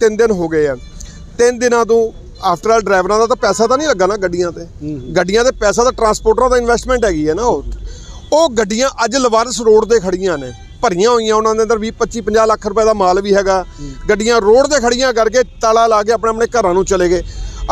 ਤਿੰਨ ਦਿਨ ਹੋ ਗਏ ਆ। ਤਿੰਨ ਦਿਨਾਂ ਤੋਂ ਆਫਟਰ ਆਲ ਡਰਾਈਵਰਾਂ ਦਾ ਤਾਂ ਪੈਸਾ ਤਾਂ ਨਹੀਂ ਲੱਗਾ ਨਾ ਗੱਡੀਆਂ ਤੇ। ਗੱਡੀਆਂ ਤੇ ਪੈਸਾ ਤਾਂ ਟਰਾਂਸਪੋਰਟਰਾਂ ਦਾ ਇਨਵੈਸਟਮੈਂਟ ਹੈਗੀ ਹੈ ਨਾ ਉਹ। ਉਹ ਗੱਡੀਆਂ ਅੱਜ ਲਵਾਰਸ ਰੋਡ ਤੇ ਖੜੀਆਂ ਨੇ। ਭਰੀਆਂ ਹੋਈਆਂ ਉਹਨਾਂ ਦੇ ਅੰਦਰ 20 25 50 ਲੱਖ ਰੁਪਏ ਦਾ ਮਾਲ ਵੀ ਹੈਗਾ। ਗੱਡੀਆਂ ਰੋਡ ਤੇ ਖੜੀਆਂ ਕਰਕੇ ਤਾਲਾ ਲਾ ਕੇ ਆਪਣੇ ਆਪਣੇ ਘਰਾਂ ਨੂੰ ਚਲੇ ਗਏ।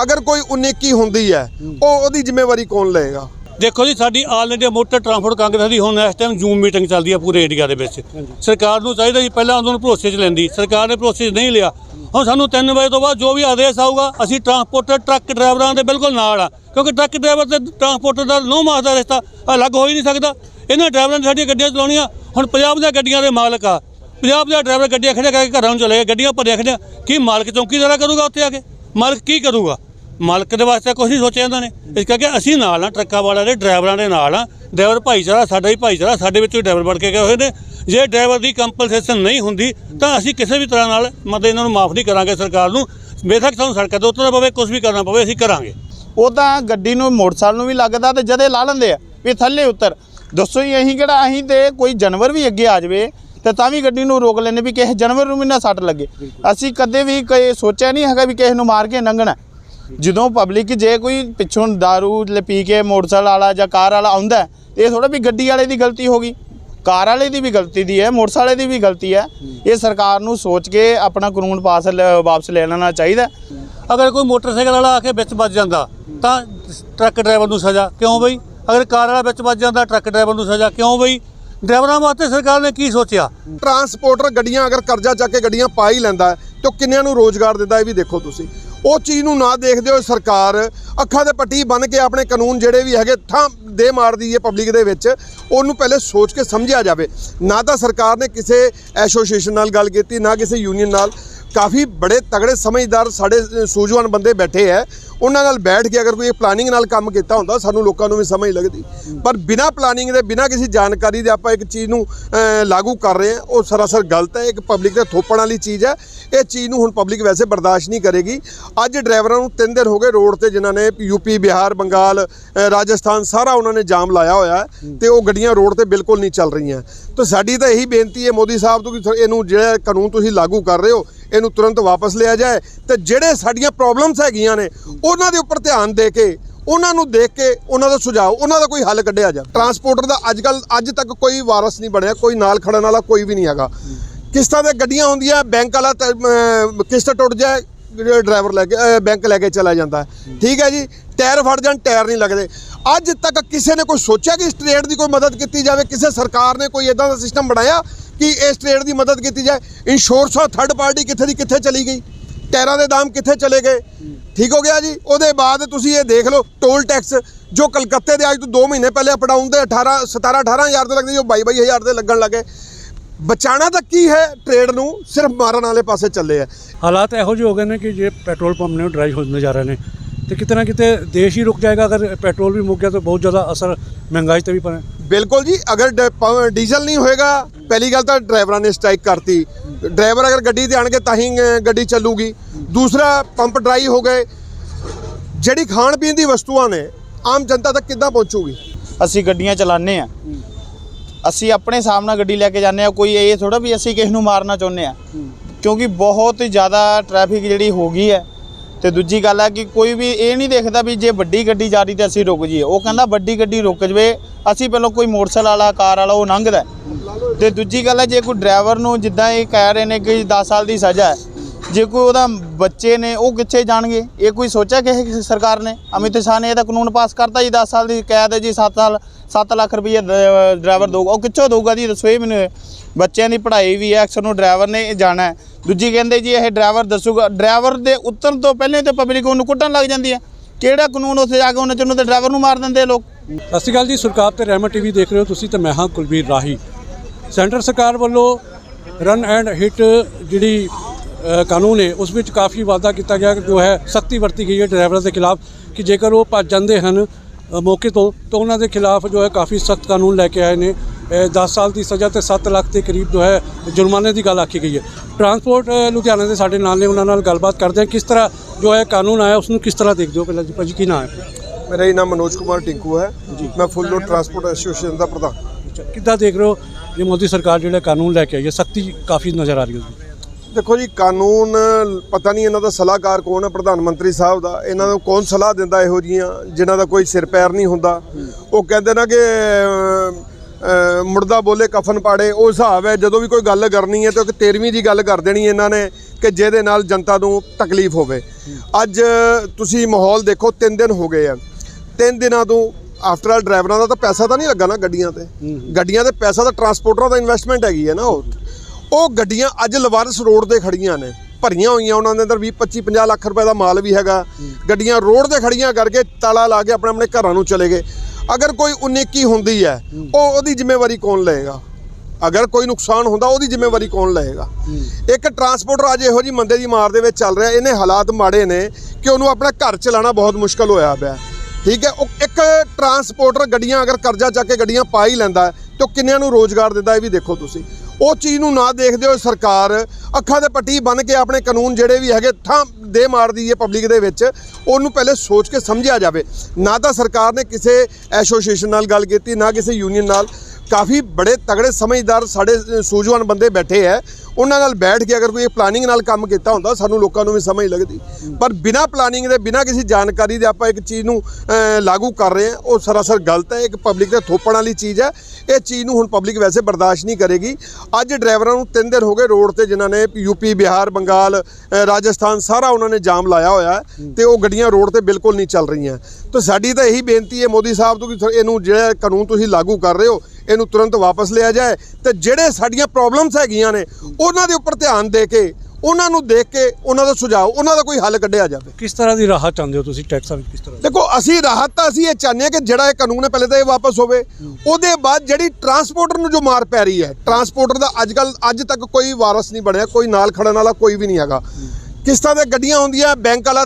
ਅਗਰ ਕੋਈ ਉਨੇਕੀ ਹੁੰਦੀ ਹੈ ਉਹ ਉਹਦੀ ਜ਼ਿੰਮੇਵਾਰੀ ਕੌਣ ਲਏਗਾ? ਦੇਖੋ ਜੀ ਸਾਡੀ all India motor transport Congress ਦੀ ਹੁਣ ਇਸ ਟਾਈਮ ਜ਼ੂਮ ਮੀਟਿੰਗ ਚੱਲਦੀ ਹੈ ਪੂਰੇ ਇੰਡੀਆ ਦੇ ਵਿੱਚ। ਸਰਕਾਰ ਨੂੰ ਚਾਹੀਦਾ ਜੀ ਪਹਿਲਾਂ ਉਹਨਾਂ ਨੂੰ ਭਰੋਸੇ 'ਚ ਲੈਂਦੀ। ਸਰਕਾਰ ਨੇ ਭਰੋਸੇ 'ਚ ਨਹੀਂ ਲਿਆ। ਹੁਣ ਸਾਨੂੰ 3 ਵਜੇ ਤੋਂ ਬਾਅਦ ਜੋ ਵੀ ਆਦੇਸ਼ ਆਊਗਾ, ਅਸੀਂ ਟਰਾਂਸਪੋਰਟਰ ਟਰੱਕ ਡਰਾਈਵਰਾਂ ਦੇ ਬਿਲਕੁਲ ਨਾਲ ਆ। ਕਿਉਂਕਿ ਟਰੱਕ ਡਰਾਈਵਰ ਤੇ ਟਰਾਂਸਪੋਰਟਰ ਦਾ ਨੋ ਮਾਸ ਦਾ ਰਿਸ਼ਤਾ ਅਲੱਗ ਹੋ ਹੀ ਨਹੀਂ ਸਕਦਾ। ਇਹਨਾਂ ਡਰਾਈਵਰਾਂ ਨੇ ਸਾਡੀਆਂ ਗੱਡੀਆਂ ਚਲਾਉਣੀਆਂ, ਹੁਣ ਪੰਜਾਬ ਦੀਆਂ ਗੱਡੀਆਂ ਦੇ ਮਾਲਕ ਆ। ਪੰਜਾਬ ਦਾ ਡਰਾਈਵਰ ਗੱਡੀਆਂ ਖੜਿਆ ਕਰਕੇ ਘਰਾਂ ਨੂੰ ਚਲੇ ਗਏ, ਗੱਡੀਆਂ ਭਰਿਆ ਖੜੀਆਂ ਕੀ ਮਾਲਕ ਚੌਕੀਦਾਰਾ ਕਰੂਗਾ ਉੱਥੇ ਆ ਕੇ? ਮਾਲਕ ਕੀ ਕਰੂਗਾ? ਮਾਲਕ ਦੇ ਵਾਸਤੇ ਕੁਛ ਨਹੀਂ ਸੋਚਿਆ ਇਹਨਾਂ ਨੇ। ਇਸ ਕਰਕੇ ਅਸੀਂ ਨਾਲ ਆ, ਟਰੱਕਾਂ ਵਾਲਿਆਂ ਦੇ ਡਰਾਈਵਰਾਂ ਦੇ ਨਾਲ ਆ। ਡਰਾਈਵਰ ਭਾਈਚਾਰਾ, ਸਾਡਾ ਹੀ ਭਾਈਚਾਰਾ, ਸਾਡੇ ਵਿੱਚੋਂ ਡਰਾਈਵਰ ਬਣ ਕੇ ਗਏ ਹੋਏ ਨੇ। ਜੇ ਡਰਾਈਵਰ ਦੀ ਕੰਪਨਸੇਸ਼ਨ ਨਹੀਂ ਹੁੰਦੀ ਤਾਂ ਅਸੀਂ ਕਿਸੇ ਵੀ ਤਰ੍ਹਾਂ ਨਾਲ ਮਤਲਬ ਇਹਨਾਂ ਨੂੰ ਮਾਫ ਨਹੀਂ ਕਰਾਂਗੇ ਸਰਕਾਰ ਨੂੰ। ਬੇਸ਼ੱਕ ਸਾਨੂੰ ਸੜਕਾਂ ਤੇ ਉਤਰਨਾ ਪਵੇ ਕੁਝ ਵੀ ਕਰਨਾ ਪਵੇ ਅਸੀਂ ਕਰਾਂਗੇ। ਉਹ ਤਾਂ ਗੱਡੀ ਨੂੰ ਮੋਟਰਸਾਈਕਲ ਨੂੰ ਵੀ ਲੱਗਦਾ ਤੇ ਜਦੇ ਲਾ ਲੈਂਦੇ ਆ ਵੀ ਥੱਲੇ ਉਤਰ। ਦੱਸੋ ਹੀ ਅਸੀਂ ਕਿਹੜਾ ਅਸੀਂ ਤੇ ਕੋਈ ਜਾਨਵਰ ਵੀ ਅੱਗੇ ਆ ਜਾਵੇ ਤੇ ਤਾਂ ਵੀ ਗੱਡੀ ਨੂੰ ਰੋਕ ਲੈਂਦੇ ਵੀ ਕਿਸੇ ਜਾਨਵਰ ਨੂੰ ਵੀ ਨਾ ਸੱਟ ਲੱਗੇ। ਅਸੀਂ ਕਦੇ ਵੀ ਕੋਈ ਸੋਚਿਆ ਨਹੀਂ ਹੈਗਾ ਵੀ ਕਿਸੇ ਨੂੰ ਮਾਰ ਕੇ ਲੰਘਣਾ। ਜਦੋਂ ਪਬਲਿਕ ਜੇ ਕੋਈ ਪਿੱਛੋਂ दारू ਲ ਪੀ ਕੇ ਮੋਟਰਸਾਈਕਲ ਵਾਲਾ ਜਾਂ ਕਾਰ ਵਾਲਾ ਆਉਂਦਾ ਇਹ ਥੋੜਾ ਵੀ ਗੱਡੀ ਵਾਲੇ ਦੀ ਗਲਤੀ ਹੋ ਗਈ। ਕਾਰ ਵਾਲੇ ਦੀ ਵੀ ਗਲਤੀ ਦੀ ਹੈ ਮੋਟਰਸਾਈਕਲ ਵਾਲੇ ਦੀ ਵੀ ਗਲਤੀ ਹੈ। ਇਹ ਸਰਕਾਰ ਨੂੰ ਸੋਚ ਕੇ ਆਪਣਾ ਕਾਨੂੰਨ ਪਾਸ ਵਾਪਸ ਲੈ ਲੈਣਾ ਚਾਹੀਦਾ। ਅਗਰ ਕੋਈ ਮੋਟਰਸਾਈਕਲ ਵਾਲਾ ਆ ਕੇ ਵਿੱਚ ਵੱਜ ਜਾਂਦਾ ਤਾਂ ਟਰੱਕ ਡਰਾਈਵਰ ਨੂੰ ਸਜ਼ਾ। ਕਿਉਂ ਬਈ? ਅਗਰ ਕਾਰ ਵਾਲਾ ਵਿੱਚ ਵੱਜ ਜਾਂਦਾ ਟਰੱਕ ਡਰਾਈਵਰ ਨੂੰ ਸਜ਼ਾ। ਕਿਉਂ ਬਈ? ਡਰਾਈਵਰਾਂ ਵਾਸਤੇ ਸਰਕਾਰ ਨੇ ਕੀ ਸੋਚਿਆ? ਟਰਾਂਸਪੋਰਟਰ ਗੱਡੀਆਂ ਅਗਰ ਕਰਜ਼ਾ ਚੱਕ ਕੇ ਗੱਡੀਆਂ ਪਾ ਹੀ ਲੈਂਦਾ ਤੇ ਉਹ ਕਿੰਨਿਆਂ ਨੂੰ ਰੋਜ਼ਗਾਰ ਦਿੰਦਾ ਇਹ ਵੀ ਦੇਖੋ ਤੁਸੀਂ। ਉਹ ਚੀਜ਼ ਨੂੰ ਨਾ ਦੇਖਦੇ ਹੋਏ ਸਰਕਾਰ ਅੱਖਾਂ ਦੇ ਪੱਟੀ ਬੰਨ ਕੇ ਆਪਣੇ ਕਾਨੂੰਨ ਜਿਹੜੇ ਵੀ ਹੈਗੇ ਠਾਂ ਦੇ ਮਾਰਦੀ ਹੈ ਪਬਲਿਕ ਦੇ ਵਿੱਚ, ਉਹਨੂੰ ਪਹਿਲੇ ਸੋਚ ਕੇ ਸਮਝਿਆ ਜਾਵੇ। ਨਾ ਤਾਂ ਸਰਕਾਰ ਨੇ ਕਿਸੇ ਐਸੋਸੀਏਸ਼ਨ ਨਾਲ ਗੱਲ ਕੀਤੀ, ਨਾ ਕਿਸੇ ਯੂਨੀਅਨ ਨਾਲ। ਕਾਫੀ ਬੜੇ ਤਗੜੇ ਸਮਝਦਾਰ ਸਾਡੇ ਸੂਝਵਾਨ ਬੰਦੇ ਬੈਠੇ ਹੈ। ਉਹਨਾਂ ਨਾਲ ਬੈਠ ਕੇ ਅਗਰ ਕੋਈ ਪਲਾਨਿੰਗ ਨਾਲ ਕੰਮ ਕੀਤਾ ਹੁੰਦਾ, ਸਾਨੂੰ ਲੋਕਾਂ ਨੂੰ ਵੀ ਸਮਝ ਲੱਗਦੀ। ਪਰ ਬਿਨਾਂ ਪਲਾਨਿੰਗ ਦੇ, ਬਿਨਾਂ ਕਿਸੇ ਜਾਣਕਾਰੀ ਦੇ ਆਪਾਂ ਇੱਕ ਚੀਜ਼ ਨੂੰ ਲਾਗੂ ਕਰ ਰਹੇ ਹਾਂ। ਉਹ ਸਰਾਸਰ ਗਲਤ ਹੈ, ਇੱਕ ਪਬਲਿਕ ਦੇ ਥੋਪਣ ਵਾਲੀ ਚੀਜ਼ ਹੈ। ਇਹ ਚੀਜ਼ ਨੂੰ ਹੁਣ ਪਬਲਿਕ ਵੈਸੇ ਬਰਦਾਸ਼ਤ ਨਹੀਂ ਕਰੇਗੀ। ਅੱਜ ਡਰਾਈਵਰਾਂ ਨੂੰ ਤਿੰਨ ਦਿਨ ਹੋ ਗਏ ਰੋਡ ਤੇ, ਜਿਨ੍ਹਾਂ ਨੇ ਯੂਪੀ ਬਿਹਾਰ, ਬੰਗਾਲ ਰਾਜਸਥਾਨ, ਸਾਰਾ ਉਹਨਾਂ ਨੇ ਜਾਮ ਲਾਇਆ ਹੋਇਆ ਹੈ ਤੇ ਉਹ ਗੱਡੀਆਂ ਰੋਡ ਤੇ ਬਿਲਕੁਲ ਨਹੀਂ ਚੱਲ ਰਹੀਆਂ। ਤਾਂ ਸਾਡੀ ਤਾਂ ਇਹੀ ਬੇਨਤੀ ਹੈ ਮੋਦੀ ਸਾਹਿਬ ਤੋਂ ਕਿ ਇਹਨੂੰ ਜਿਹੜਾ ਕਾਨੂੰਨ ਤੁਸੀਂ ਲਾਗੂ ਕਰ ਰਹੇ ਹੋ ਇਹਨੂੰ ਤੁਰੰਤ ਵਾਪਸ ਲਿਆ ਜਾਏ ਤੇ ਜਿਹੜੇ ਸਾਡੀਆਂ ਪ੍ਰੋਬਲਮਸ ਹੈਗੀਆਂ ਨੇ, ਉਹਨਾਂ ਦੇ ਉੱਪਰ ਧਿਆਨ ਦੇ ਕੇ, ਉਹਨਾਂ ਨੂੰ ਦੇਖ ਕੇ, ਉਹਨਾਂ ਦਾ ਸੁਝਾਅ, ਉਹਨਾਂ ਦਾ ਕੋਈ ਹੱਲ ਕੱਢਿਆ ਜਾ ਟਰਾਂਸਪੋਰਟਰ ਦਾ ਅੱਜ ਕੱਲ ਅੱਜ ਤੱਕ ਕੋਈ ਵਾਰਸ ਨਹੀਂ ਬਣਿਆ, ਕੋਈ ਨਾਲ ਖੜਨ ਵਾਲਾ ਕੋਈ ਵੀ ਨਹੀਂ ਹੈਗਾ। ਕਿਸ਼ਤਾਂ ਤੇ ਗੱਡੀਆਂ ਹੁੰਦੀਆਂ, ਬੈਂਕ ਵਾਲਾ ਕਿਸ਼ਤ ਟੁੱਟ ਜਾਏ ਡਰਾਈਵਰ ਲੈ ਕੇ ਬੈਂਕ ਲੈ ਕੇ ਚਲਾ ਜਾਂਦਾ। ਠੀਕ ਹੈ ਜੀ, ਟਾਇਰ ਫੜ ਜਾਣ, ਟਾਇਰ ਨਹੀਂ ਲੱਗਦੇ। ਅੱਜ ਤੱਕ ਕਿਸੇ ਨੇ ਕੋਈ ਸੋਚਿਆ ਕਿ ਇਸ ਟ੍ਰੇਡ ਦੀ ਕੋਈ ਮਦਦ ਕੀਤੀ ਜਾਵੇ? ਕਿਸੇ ਸਰਕਾਰ ਨੇ ਕੋਈ ਇਦਾਂ ਦਾ ਸਿਸਟਮ ਬਣਾਇਆ ਕਿ ਇਸ ਟ੍ਰੇਡ ਦੀ ਮਦਦ ਕੀਤੀ ਜਾਏ। ਇੰਸ਼ੋਰੈਂਸ ਆ ਥਰਡ ਪਾਰਟੀ ਕਿੱਥੇ ਦੀ ਕਿੱਥੇ ਚਲੀ ਗਈ? ਟਾਇਰਾਂ ਦੇ ਦਾਮ ਕਿੱਥੇ ਚਲੇ ਗਏ? ਠੀਕ ਹੋ ਗਿਆ ਜੀ? ਉਹਦੇ ਬਾਅਦ ਤੁਸੀਂ ਇਹ ਦੇਖ ਲਓ ਟੋਲ ਟੈਕਸ ਜੋ ਕਲਕੱਤੇ ਦੇ ਅੱਜ ਤੋਂ 2 ਮਹੀਨੇ ਪਹਿਲੇ ਅਪ ਡਾਊਨ ਦੇ 18 17 18000 ਦੇ ਲੱਗਦੇ ਜੋ 22 22000 ਦੇ ਲੱਗਣ ਲੱਗੇ। ਬਚਾਣਾ ਤਾਂ ਕੀ ਹੈ ਟ੍ਰੇਡ ਨੂੰ? ਸਿਰਫ ਮਾਰਨ ਵਾਲੇ ਪਾਸੇ ਚੱਲੇ ਆ। ਹਾਲਾਤ ਇਹੋ ਜਿਹੇ ਹੋ ਗਏ ਨੇ ਕਿ ਜੇ ਪੈਟਰੋਲ ਪੰਪ ਨੇ ਡਰਾਈ ਹੁੰਦੇ ਜਾ ਰਹੇ ਨੇ। ਤੇ ਕਿਤੇ ਨਾ ਕਿਤੇ ਦੇਸ਼ ਹੀ ਰੁਕ ਜਾਏਗਾ ਅਗਰ ਪੈਟਰੋਲ ਵੀ ਮੁੱਕ ਗਿਆ ਤਾਂ ਬਹੁਤ ਜ਼ਿਆਦਾ ਅਸਰ ਮਹਿੰਗਾਈ ਤੇ ਵੀ ਪਏ ਬਿਲਕੁਲ ਜੀ ਅਗਰ ਡ- ਪ- ਡੀਜ਼ਲ ਨਹੀਂ ਹੋਏਗਾ ਪਹਿਲੀ ਗੱਲ ਤਾਂ ਡਰਾਈਵਰਾਂ ਨੇ ਸਟ੍ਰਾਈਕ ਕਰਤੀ। ਡਰਾਈਵਰ ਅਗਰ ਗੱਡੀ ਤੇ ਆਣਗੇ ਤਾਂ ਹੀ ਅ, ਗੱਡੀ ਚੱਲੂਗੀ। ਦੂਸਰਾ ਪੰਪ ਡਰਾਈ ਹੋ ਗਏ। ਜਿਹੜੀ ਖਾਣ ਪੀਣ ਦੀ ਵਸਤੂਆਂ ਨੇ ਆਮ ਜਨਤਾ ਤੱਕ ਕਿੱਦਾਂ ਪਹੁੰਚੂਗੀ? ਅਸੀਂ ਗੱਡੀਆਂ ਚਲਾਉਂਦੇ ਆ ਅਸੀਂ ਆਪਣੇ ਹਿਸਾਬ ਨਾਲ ਗੱਡੀ ਲੈ ਕੇ ਜਾਂਦੇ ਆ ਕੋਈ ਇਹ ਥੋੜਾ ਵੀ ਅਸੀਂ ਕਿਸੇ ਨੂੰ ਮਾਰਨਾ ਚਾਹੁੰਦੇ ਆ ਕਿਉਂਕਿ ਬਹੁਤ ਹੀ ਜ਼ਿਆਦਾ ਟ੍ਰੈਫਿਕ ਜਿਹੜੀ ਹੋ ਗਈ ਹੈ। ਤੇ ਦੂਜੀ ਗੱਲ ਹੈ ਕਿ ਕੋਈ ਵੀ ਇਹ ਨਹੀਂ ਦੇਖਦਾ ਵੀ ਜੇ ਵੱਡੀ ਗੱਡੀ ਜਾ ਰਹੀ ਤੇ ਅਸੀਂ ਰੁਕ ਜਾਈਏ ਉਹ ਕਹਿੰਦਾ ਵੱਡੀ ਗੱਡੀ ਰੁਕ ਜਵੇ, ਅਸੀਂ ਪਹਿਲਾਂ ਕੋਈ ਮੋਟਰਸਾਈਕਲ ਵਾਲਾ, ਕਾਰ ਵਾਲਾ ਉਹ ਲੰਘਦਾ ਹੈ। ਤੇ ਦੂਜੀ ਗੱਲ ਹੈ ਜੇ ਕੋਈ ਡਰਾਈਵਰ ਨੂੰ ਜਿੱਦਾਂ ਇਹ ਕਹਿ ਰਹੇ ਨੇ ਕਿ 10 ਸਾਲ ਦੀ ਸਜ਼ਾ ਹੈ ਜੇ ਕੋਈ ਉਹਦਾ ਬੱਚੇ ਨੇ, ਉਹ ਕਿੱਥੇ ਜਾਣਗੇ? ਇਹ ਕੋਈ ਸੋਚਿਆ ਕਿ ਸਰਕਾਰ ਨੇ? ਅਮਿਤ ਸ਼ਾਹ ਨੇ ਇਹਦਾ ਕਾਨੂੰਨ ਪਾਸ ਕਰਤਾ ਜੀ 10 ਸਾਲ ਦੀ ਕੈਦ ਹੈ ਜੀ 7 ਸਾਲ 7 ਲੱਖ ਰੁਪਏ ਡਰਾਈਵਰ ਦਊਗਾ ਉਹ ਕਿੱਥੋਂ ਦਊਗਾ ਜੀ? ਦੱਸੋ ਇਹ ਮੈਨੂੰ। ਬੱਚਿਆਂ ਦੀ ਪੜ੍ਹਾਈ ਵੀ ਹੈ, ਅਕਸਰ ਨੂੰ ਡਰਾਈਵਰ ਨੇ ਜਾਣਾ। ਦੂਜੀ ਕਹਿੰਦੇ ਜੀ, ਇਹ ਡਰਾਈਵਰ ਦੱਸੂਗਾ, ਡਰਾਈਵਰ ਦੇ ਉਤਰਨ ਤੋਂ ਪਹਿਲੇ ਤੇ ਪਬਲਿਕ ਉਹਨੂੰ ਕੁੱਟਣ ਲੱਗ ਜਾਂਦੀ ਹੈ। ਕਿਹੜਾ ਕਾਨੂੰਨ ਉੱਥੇ ਜਾ ਕੇ ਉਹਨਾਂ ਚੋਂ ਤੇ ਡਰਾਈਵਰ ਨੂੰ ਮਾਰ ਦਿੰਦੇ ਆ ਲੋਕ? ਸਤਿ ਸ਼੍ਰੀ ਅਕਾਲ ਜੀ, ਸਰਕਾਰ ਤੇ ਰਹਿਮਤ ਟੀਵੀ ਦੇਖ ਰਹੇ ਹੋ ਤੁਸੀਂ ਤੇ ਮੈਂ ਹਾਂ ਕੁਲਬੀਰ ਰਾਹੀ। ਸੈਂਟਰ ਸਰਕਾਰ ਵੱਲੋਂ ਰਨ ਐਂਡ ਹਿੱਟ ਜਿਹੜੀ ਕਾਨੂੰਨ ਹੈ ਉਸ ਵਿੱਚ ਕਾਫੀ ਵਾਅਦਾ ਕੀਤਾ ਗਿਆ ਕਿ ਜੋ ਹੈ ਸਖਤੀ ਵਰਤੀ ਗਈ ਹੈ ਡਰਾਈਵਰਾਂ ਦੇ ਖਿਲਾਫ ਕਿ ਜੇਕਰ ਉਹ ਭੱਜ ਜਾਂਦੇ ਹਨ ਮੌਕੇ ਤੋਂ ਤਾਂ ਉਹਨਾਂ ਦੇ ਖਿਲਾਫ ਜੋ ਹੈ ਕਾਫੀ ਸਖਤ ਕਾਨੂੰਨ ਲੈ ਕੇ ਆਏ ਨੇ। 10 ਸਾਲ ਦੀ ਸਜ਼ਾ ਤੇ 7 ਲੱਖ ਦੇ ਕਰੀਬ ਜੋ ਹੈ ਜੁਰਮਾਨੇ ਦੀ ਗੱਲ ਆਖੀ ਗਈ ਹੈ। ਟਰਾਂਸਪੋਰਟ ਲੁਧਿਆਣਾ ਦੇ ਸਾਡੇ ਨਾਲ ਨੇ ਉਹਨਾਂ ਨਾਲ ਗੱਲਬਾਤ ਕਰਦੇ ਹਾਂ ਕਿਸ ਤਰ੍ਹਾਂ ਜੋ ਹੈ ਕਾਨੂੰਨ ਆਇਆ ਉਸ ਨੂੰ ਕਿਸ ਤਰ੍ਹਾਂ ਦੇਖਦੇ ਹੋ? ਪਹਿਲਾਂ ਜੀ ਭਾਜੀ ਕੀ ਨਾਮ ਹੈ? ਮੇਰਾ ਨਾਮ ਮਨੋਜ ਕੁਮਾਰ ਟਿੰਕੂ ਹੈ। ਮੈਂ ਫੁੱਲ ਲੋਡ ਟਰਾਂਸਪੋਰਟ ਐਸੋਸੀਏਸ਼ਨ ਦਾ ਪ੍ਰਧਾਨ। ਕਿੱਦਾਂ ਦੇਖ ਰਹੇ ਹੋ ਇਹ ਮੋਦੀ ਸਰਕਾਰ ਜਿਹੜਾ ਕਾਨੂੰਨ ਲੈ ਕੇ ਆਈ ਹੈ ਸਖਤੀ ਕਾਫੀ ਨਜ਼ਰ ਆ ਰਹੀ ਹੈ ਦੇਖੋ ਜੀ ਕਾਨੂੰਨ ਪਤਾ ਨਹੀਂ ਇਹਨਾਂ ਦਾ ਸਲਾਹਕਾਰ ਕੌਣ ਹੈ ਪ੍ਰਧਾਨ ਮੰਤਰੀ ਸਾਹਿਬ ਦਾ ਇਹਨਾਂ ਨੂੰ ਕੌਣ ਸਲਾਹ ਦਿੰਦਾ ਇਹੋ ਜੀਆਂ ਜਿਨ੍ਹਾਂ ਦਾ ਕੋਈ ਸਿਰ ਪੈਰ ਨਹੀਂ ਹੁੰਦਾ। ਉਹ ਕਹਿੰਦੇ ਨਾ ਕਿ ਮੁਰਦਾ ਬੋਲੇ ਕਫਨ ਪਾੜੇ ਉਹ ਹਿਸਾਬ ਹੈ ਜਦੋਂ ਵੀ ਕੋਈ ਗੱਲ ਕਰਨੀ ਹੈ ਤਾਂ ਇੱਕ 13ਵੀਂ ਦੀ ਗੱਲ ਕਰ ਦੇਣੀ ਇਹਨਾਂ ਨੇ ਕਿ ਜਿਹਦੇ ਨਾਲ ਜਨਤਾ ਨੂੰ ਤਕਲੀਫ ਹੋਵੇ। ਅੱਜ ਤੁਸੀਂ ਮਾਹੌਲ ਦੇਖੋ 3 ਦਿਨ ਹੋ ਗਏ ਆ। 3 ਦਿਨਾਂ ਤੋਂ ਆਫਟਰ ਆਲ ਡਰਾਈਵਰਾਂ ਦਾ ਤਾਂ ਪੈਸਾ ਤਾਂ ਨਹੀਂ ਲੱਗਾ ਨਾ ਗੱਡੀਆਂ ਤੇ। ਗੱਡੀਆਂ ਤੇ ਪੈਸਾ ਤਾਂ ਟਰਾਂਸਪੋਰਟਰਾਂ ਦਾ ਇਨਵੈਸਟਮੈਂਟ ਹੈਗੀ ਹੈ ਨਾ ਉਹ। ਉਹ ਗੱਡੀਆਂ ਅੱਜ ਲਵਾਰਸ ਰੋਡ ਤੇ ਖੜੀਆਂ ਨੇ। ਭਰੀਆਂ ਹੋਈਆਂ ਉਹਨਾਂ ਦੇ ਅੰਦਰ 20 25 50 ਲੱਖ ਰੁਪਏ ਦਾ ਮਾਲ ਵੀ ਹੈਗਾ। ਗੱਡੀਆਂ ਰੋਡ ਤੇ ਖੜੀਆਂ ਕਰਕੇ ਤਾਲਾ ਲਾ ਕੇ ਆਪਣੇ ਆਪਣੇ ਘਰਾਂ ਨੂੰ ਚਲੇ ਗਏ। ਅਗਰ ਕੋਈ ਉਨੇਕੀ ਹੁੰਦੀ ਹੈ ਉਹ ਉਹਦੀ ਜ਼ਿੰਮੇਵਾਰੀ ਕੌਣ ਲਏਗਾ? ਅਗਰ ਕੋਈ ਨੁਕਸਾਨ ਹੁੰਦਾ ਉਹਦੀ ਜ਼ਿੰਮੇਵਾਰੀ ਕੌਣ ਲਏਗਾ? ਇੱਕ ਟਰਾਂਸਪੋਰਟਰ ਅੱਜ ਇਹੋ ਜੀ ਮੰਦੇ ਦੀ ਮਾਰ ਦੇ ਵਿੱਚ ਚੱਲ ਰਿਹਾ ਇਹਨੇ ਹਾਲਾਤ ਮਾੜੇ ਨੇ ਕਿ ਉਹਨੂੰ ਆਪਣਾ ਘਰ ਚਲਾਉਣਾ ਬਹੁਤ ਮੁਸ਼ਕਲ ਹੋਇਆ ਪਿਆ। ਠੀਕ ਹੈ ਉਹ ਇੱਕ ਟਰਾਂਸਪੋਰਟਰ ਗੱਡੀਆਂ ਅਗਰ ਕਰਜ਼ਾ ਚੱਕ ਕੇ ਗੱਡੀਆਂ ਪਾ ਹੀ ਲੈਂਦਾ ਤੇ ਉਹ ਕਿੰਨਿਆਂ ਨੂੰ ਰੋਜ਼ਗਾਰ ਦਿੰਦਾ ਇਹ ਵੀ ਦੇਖੋ ਤੁਸੀਂ। ਉਹ ਚੀਜ਼ ਨੂੰ ਨਾ ਦੇਖਦੇ ਹੋਏ ਸਰਕਾਰ ਅੱਖਾਂ ਦੇ ਪੱਟੀ ਬੰਨ ਕੇ ਆਪਣੇ ਕਾਨੂੰਨ ਜਿਹੜੇ ਵੀ ਹੈਗੇ ਥਾਂ ਦੇ ਮਾਰਦੀ ਹੈ ਪਬਲਿਕ ਦੇ ਵਿੱਚ, ਉਹਨੂੰ ਪਹਿਲੇ ਸੋਚ ਕੇ ਸਮਝਿਆ ਜਾਵੇ। ਨਾ ਤਾਂ ਸਰਕਾਰ ਨੇ ਕਿਸੇ ਐਸੋਸੀਏਸ਼ਨ ਨਾਲ ਗੱਲ ਕੀਤੀ, ਨਾ ਕਿਸੇ ਯੂਨੀਅਨ ਨਾਲ। ਕਾਫੀ ਬੜੇ ਤਗੜੇ ਸਮਝਦਾਰ ਸਾਡੇ ਸੂਝਵਾਨ ਬੰਦੇ ਬੈਠੇ ਐ ਉਹਨਾਂ ਨਾਲ ਬੈਠ ਕੇ ਅਗਰ ਕੋਈ ਪਲਾਨਿੰਗ ਨਾਲ ਕੰਮ ਕੀਤਾ ਹੁੰਦਾ, ਸਾਨੂੰ ਲੋਕਾਂ ਨੂੰ ਵੀ ਸਮਝ ਲੱਗਦੀ। ਪਰ ਬਿਨਾਂ ਪਲਾਨਿੰਗ ਦੇ, ਬਿਨਾਂ ਕਿਸੇ ਜਾਣਕਾਰੀ ਦੇ ਆਪਾਂ ਇੱਕ ਚੀਜ਼ ਨੂੰ ਲਾਗੂ ਕਰ ਰਹੇ ਹਾਂ। ਉਹ ਸਰਾਸਰ ਗਲਤ ਹੈ, ਇੱਕ ਪਬਲਿਕ ਦੇ ਥੋਪਣ ਵਾਲੀ ਚੀਜ਼ ਹੈ। ਇਹ ਚੀਜ਼ ਨੂੰ ਹੁਣ ਪਬਲਿਕ ਵੈਸੇ ਬਰਦਾਸ਼ਤ ਨਹੀਂ ਕਰੇਗੀ। ਅੱਜ ਡਰਾਈਵਰਾਂ ਨੂੰ 3 ਦਿਨ ਹੋ ਗਏ ਰੋਡ ਤੇ ਜਿਨ੍ਹਾਂ ਨੇ ਯੂਪੀ ਬਿਹਾਰ, ਬੰਗਾਲ ਰਾਜਸਥਾਨ, ਸਾਰਾ ਉਹਨਾਂ ਨੇ ਜਾਮ ਲਾਇਆ ਹੋਇਆ ਹੈ ਤੇ ਉਹ ਗੱਡੀਆਂ ਰੋਡ ਤੇ ਬਿਲਕੁਲ ਨਹੀਂ ਚੱਲ ਰਹੀਆਂ। ਤਾਂ ਸਾਡੀ ਤਾਂ ਇਹੀ ਬੇਨਤੀ ਹੈ ਮੋਦੀ ਸਾਹਿਬ ਤੋਂ ਕਿ ਥੋ- ਇਹਨੂੰ ਜਿਹੜਾ ਕਾਨੂੰਨ ਤੁਸੀਂ ਲਾਗੂ ਕਰ ਰਹੇ ਹੋ ਇਹਨੂੰ ਤੁਰੰਤ ਵਾਪਸ ਲਿਆ ਜਾਏ ਤੇ ਜਿਹੜੇ ਸਾਡੀਆਂ ਪ੍ਰੋਬਲਮਸ ਹੈਗੀਆਂ ਨੇ ਉਹਨਾਂ ਦੇ ਉੱਪਰ ਧਿਆਨ ਦੇ ਕੇ ਉਹਨਾਂ ਨੂੰ ਦੇਖ ਕੇ ਉਹਨਾਂ ਦਾ ਸੁਝਾਅ ਉਹਨਾਂ ਦਾ ਕੋਈ ਹੱਲ ਕੱਢਿਆ ਜਾਵੇ। ਕਿਸ ਤਰ੍ਹਾਂ ਦੀ ਰਾਹਤ ਚਾਹੁੰਦੇ ਹੋ ਤੁਸੀਂ ਟੈਕਸਾਂ ਵਿੱਚ ਕਿਸ ਤਰ੍ਹਾਂ? ਦੇਖੋ ਅਸੀਂ ਰਾਹਤ ਤਾਂ ਅਸੀਂ ਇਹ ਚਾਹੁੰਦੇ ਹਾਂ ਕਿ ਜਿਹੜਾ ਇਹ ਕਾਨੂੰਨ ਹੈ ਪਹਿਲੇ ਤਾਂ ਇਹ ਵਾਪਸ ਹੋਵੇ। ਉਹਦੇ ਬਾਅਦ ਜਿਹੜੀ ਟਰਾਂਸਪੋਰਟਰ ਨੂੰ ਜੋ ਮਾਰ ਪੈ ਰਹੀ ਹੈ ਟਰਾਂਸਪੋਰਟਰ ਦਾ ਅੱਜ ਕੱਲ ਅੱਜ ਤੱਕ ਕੋਈ ਵਾਰਸ ਨਹੀਂ ਬਣਿਆ ਕੋਈ ਨਾਲ ਖੜਨ ਵਾਲਾ ਕੋਈ ਵੀ ਨਹੀਂ ਹੈਗਾ। ਕਿਸ਼ਤਾਂ ਦੇ ਗੱਡੀਆਂ ਹੁੰਦੀਆਂ ਬੈਂਕ ਵਾਲਾ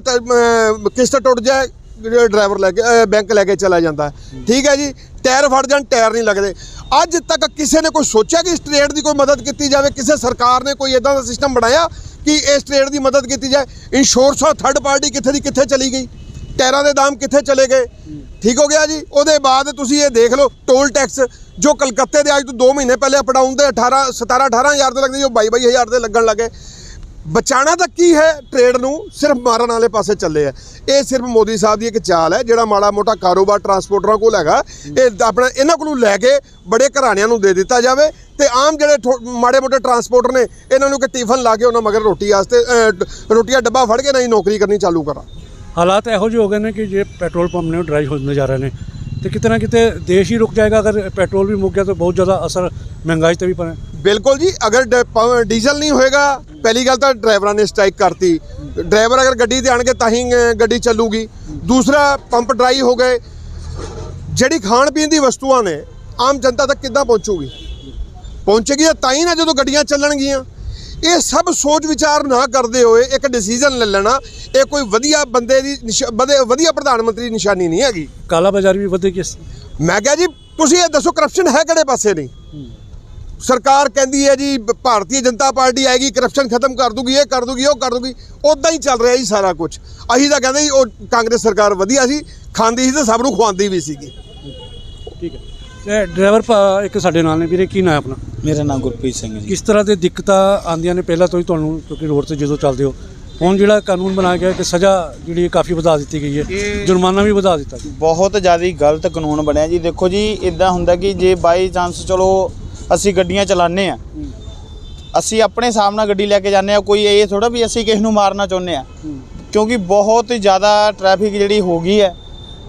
ਕਿਸ਼ਤ ਟੁੱਟ ਜਾਏ ਡਰਾਈਵਰ ਲੈ ਕੇ ਬੈਂਕ ਲੈ ਕੇ ਚਲਾ ਜਾਂਦਾ। ਠੀਕ ਹੈ ਜੀ? ਟਾਇਰ ਫਟ ਜਾਣ ਟਾਇਰ ਨਹੀਂ ਲੱਗਦੇ। ਅੱਜ ਤੱਕ ਕਿਸੇ ਨੇ ਕੋਈ ਸੋਚਿਆ ਕਿ ਇਸ ਟ੍ਰੇਡ ਦੀ ਕੋਈ ਮਦਦ ਕੀਤੀ ਜਾਵੇ? ਕਿਸੇ ਸਰਕਾਰ ਨੇ ਕੋਈ ਇਦਾਂ ਦਾ ਸਿਸਟਮ ਬਣਾਇਆ ਕਿ ਇਸ ਟ੍ਰੇਡ ਦੀ ਮਦਦ ਕੀਤੀ ਜਾਏ? ਇੰਸ਼ੋਰੈਂਸ ਆ ਥਰਡ ਪਾਰਟੀ ਕਿੱਥੇ ਦੀ ਕਿੱਥੇ ਚਲੀ ਗਈ? ਟਾਇਰਾਂ ਦੇ ਦਾਮ ਕਿੱਥੇ ਚਲੇ ਗਏ? ਠੀਕ ਹੋ ਗਿਆ ਜੀ? ਉਹਦੇ ਬਾਅਦ ਤੁਸੀਂ ਇਹ ਦੇਖ ਲਓ ਟੋਲ ਟੈਕਸ ਜੋ ਕਲਕੱਤੇ ਦੇ ਅੱਜ ਤੋਂ 2 ਮਹੀਨੇ ਪਹਿਲੇ ਅਪ ਡਾਊਨ ਦੇ 18 17 18000 ਦੇ ਲੱਗਦੇ ਜੋ 22 22000 ਦੇ ਲੱਗਣ ਲੱਗੇ। ਬਚਾਣਾ ਤਾਂ ਕੀ ਹੈ ਟ੍ਰੇਡ ਨੂੰ? ਸਿਰਫ ਮਾਰਨ ਵਾਲੇ ਪਾਸੇ ਚੱਲੇ ਆ। ਇਹ ਸਿਰਫ ਮੋਦੀ ਸਾਹਿਬ ਦੀ ਇੱਕ ਚਾਲ ਹੈ ਜਿਹੜਾ ਮਾੜਾ ਮੋਟਾ ਕਾਰੋਬਾਰ ਟਰਾਂਸਪੋਰਟਰਾਂ ਕੋਲ ਹੈਗਾ। ਇਹ ਆਪਣਾ ਇਹਨਾਂ ਕੋਲੋਂ ਲੈ ਕੇ ਬੜੇ ਘਰਾਣਿਆਂ ਨੂੰ ਦੇ ਦਿੱਤਾ ਜਾਵੇ ਤੇ ਆਮ ਜਿਹੜੇ ਮਾੜੇ ਮੋਟੇ ਟਰਾਂਸਪੋਰਟਰ ਨੇ ਇਹਨਾਂ ਨੂੰ ਕਿ ਟਿਫਨ ਲਾ ਕੇ ਉਹਨਾਂ ਮਗਰ ਰੋਟੀ ਵਾਸਤੇ ਰੋਟੀਆਂ ਡੱਬਾ ਫੜ ਕੇ ਨਹੀਂ ਨੌਕਰੀ ਕਰਨੀ ਚਾਲੂ ਕਰਾਂ। ਹਾਲਾਤ ਇਹੋ ਜਿਹੇ ਹੋ ਗਏ ਨੇ ਕਿ ਜੇ ਪੈਟਰੋਲ ਪੰਪ ਨੇ ਡਰਾਈ ਹੁੰਦੇ ਜਾ ਰਹੇ ਨੇ ਤੇ ਕਿਤੇ ਨਾ ਕਿਤੇ ਦੇਸ਼ ਹੀ ਰੁਕ ਜਾਏਗਾ। ਅਗਰ ਪੈਟਰੋਲ ਵੀ ਮੁੱਕ ਗਿਆ ਤਾਂ ਬਹੁਤ ਜ਼ਿਆਦਾ ਅਸਰ ਮਹਿੰਗਾਈ ਤੇ ਵੀ ਪਏ ਬਿਲਕੁਲ ਜੀ ਅਗਰ ਡੀਜ਼ਲ ਨਹੀਂ ਹੋਏਗਾ ਪਹਿਲੀ ਗੱਲ ਤਾਂ ਡਰਾਈਵਰਾਂ ਨੇ ਸਟ੍ਰਾਈਕ ਕਰਤੀ। ਡਰਾਈਵਰ ਅਗਰ ਗੱਡੀ ਤੇ ਆਣਗੇ ਤਾਂ ਹੀ ਗੱਡੀ ਚੱਲੂਗੀ। ਦੂਸਰਾ ਪੰਪ ਡਰਾਈ ਹੋ ਗਏ। ਜਿਹੜੀ ਖਾਣ ਪੀਣ ਦੀ ਵਸਤੂਆਂ ਨੇ ਆਮ ਜਨਤਾ ਤੱਕ ਕਿੱਦਾਂ ਪਹੁੰਚੂਗੀ? ਪਹੁੰਚੇਗੀ ਤਾਂ ਹੀ ਨਾ ਜਦੋਂ ਗੱਡੀਆਂ ਚੱਲਣਗੀਆਂ। ਇਹ ਸਭ ਸੋਚ ਵਿਚਾਰ ਨਾ ਕਰਦੇ ਹੋਏ ਇੱਕ ਡਿਸੀਜਨ ਲੈ ਲੈਣਾ। ਇਹ ਕੋਈ ਵਧੀਆ ਬੰਦੇ ਦੀ ਵਧੇ- ਵਧੀਆ ਪ੍ਰਧਾਨ ਮੰਤਰੀ ਨਿਸ਼ਾਨੀ ਨਹੀਂ ਹੈਗੀ। ਕਾਲਾ ਬਾਜ਼ਾਰੀ ਵੀ ਵਧੇਗੀ ਇਸ ਮੈਂ ਕਿਹਾ ਜੀ ਤੁਸੀਂ ਇਹ ਦੱਸੋ ਕਰਪਸ਼ਨ ਹੈ ਕਿਹੜੇ ਪਾਸੇ ਨਹੀਂ? ਸਰਕਾਰ ਕਹਿੰਦੀ ਹੈ ਜੀ ਭਾਰਤੀ ਜਨਤਾ ਪਾਰਟੀ ਆਏਗੀ ਕਰਪਸ਼ਨ ਖਤਮ ਕਰ ਦੂਗੀ ਇਹ ਕਰ ਦੂਗੀ ਉਹ ਕਰ ਦੂਗੀ ਉਦਾਂ ਹੀ ਚੱਲ ਰਿਹਾ ਜੀ ਸਾਰਾ ਕੁਝ ਅਸੀਂ ਤਾਂ ਕਹਿੰਦੇ ਜੀ ਉਹ ਕਾਂਗਰਸ ਸਰਕਾਰ ਵਧੀਆ ਸੀ ਖਾਂਦੀ ਸੀ ਤੇ ਸਭ ਨੂੰ ਖਵਾਉਂਦੀ ਵੀ ਸੀਗੀ। ਠੀਕ ਹੈ। ਤੇ ਡਰਾਈਵਰ ਭਾ- ਇੱਕ ਸਾਡੇ ਨਾਲ ਨੇ ਵੀਰੇ ਕੀ ਨਾਂ ਹੈ ਆਪਣਾ? ਮੇਰਾ ਨਾਮ ਗੁਰਪ੍ਰੀਤ ਸਿੰਘ ਜੀ। ਕਿਸ ਤਰ੍ਹਾਂ ਦੇ ਦਿੱਕਤਾਂ ਆਉਂਦੀਆਂ ਨੇ ਪਹਿਲਾਂ ਤੋਂ ਹੀ ਤੁਹਾਨੂੰ ਕਿਉਂਕਿ ਰੋਡ ਤੇ ਜਦੋਂ ਚੱਲਦੇ ਹੋ ਹੁਣ ਜਿਹੜਾ ਕਾਨੂੰਨ ਬਣਾਇਆ ਗਿਆ ਕਿ ਸਜ਼ਾ ਜਿਹੜੀ ਹੈ ਕਾਫੀ ਵਧਾ ਦਿੱਤੀ ਗਈ ਹੈ ਜੁਰਮਾਨਾ ਵੀ ਵਧਾ ਦਿੱਤਾ ਗਿਆ। ਬਹੁਤ ਜ਼ਿਆਦਾ ਗਲਤ ਕਾਨੂੰਨ ਬਣਿਆ ਜੀ। ਦੇਖੋ ਜੀ ਇਦਾਂ ਹੁੰਦਾ ਕਿ ਜੇ ਬਾਈ ਚਾਂਸ ਚਲੋ ਅਸੀਂ ਗੱਡੀਆਂ ਚਲਾਉਂਦੇ ਆ ਅਸੀਂ ਆਪਣੇ ਹਿਸਾਬ ਨਾਲ ਗੱਡੀ ਲੈ ਕੇ ਜਾਂਦੇ ਆ ਕੋਈ ਇਹ ਥੋੜਾ ਵੀ ਅਸੀਂ ਕਿਸੇ ਨੂੰ ਮਾਰਨਾ ਚਾਹੁੰਦੇ ਆ ਕਿਉਂਕਿ ਬਹੁਤ ਜ਼ਿਆਦਾ ਟ੍ਰੈਫਿਕ ਜਿਹੜੀ ਹੋ ਗਈ ਹੈ।